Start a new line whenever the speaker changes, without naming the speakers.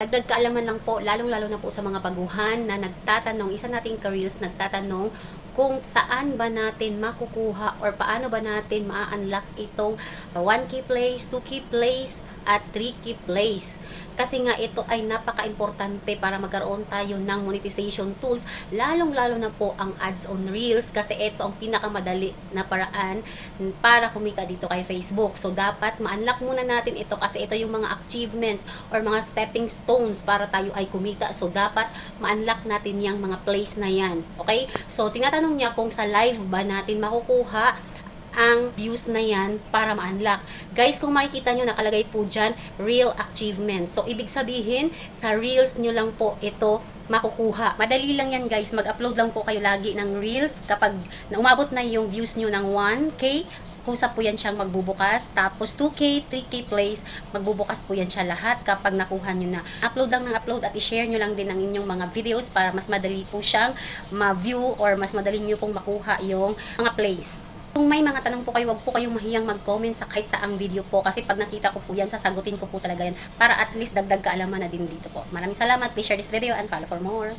Dagdag kaalaman lang po, lalong-lalo na po sa mga baguhan na nagtatanong, isa nating careers nagtatanong kung saan ba natin makukuha or paano ba natin ma-unlock itong 1K place, 2K place, at 3K place. Kasi nga ito ay napaka-importante para magkaroon tayo ng monetization tools, lalong-lalo na po ang ads on Reels kasi ito ang pinakamadali na paraan para kumita dito kay Facebook. So dapat ma-unlock muna natin ito kasi ito yung mga achievements or mga stepping stones para tayo ay kumita. So dapat ma-unlock natin yung mga place na yan. Okay? So tinatanong niya kung sa live ba natin makukuha ang views na yan para ma-unlock. Guys, kung makikita nyo, nakalagay po dyan, real achievement. So, ibig sabihin, sa reels nyo lang po ito makukuha. Madali lang yan guys, mag-upload lang po kayo lagi ng reels kapag umabot na yung views nyo ng 1K, kusa po yan siyang magbubukas. Tapos 2K, 3K plays, magbubukas po yan siya lahat kapag nakuha nyo na. Upload lang ng upload at i-share nyo lang din ang inyong mga videos para mas madali po siyang ma-view or mas madali nyo pong makuha yung mga plays. Kung may mga tanong po kayo, wag po kayong mahiyang mag-comment sa kahit saang video po kasi pag nakita ko po yan, sasagutin ko po talaga yan para at least dagdag kaalaman na din dito po. Maraming salamat. Please share this video and follow for more.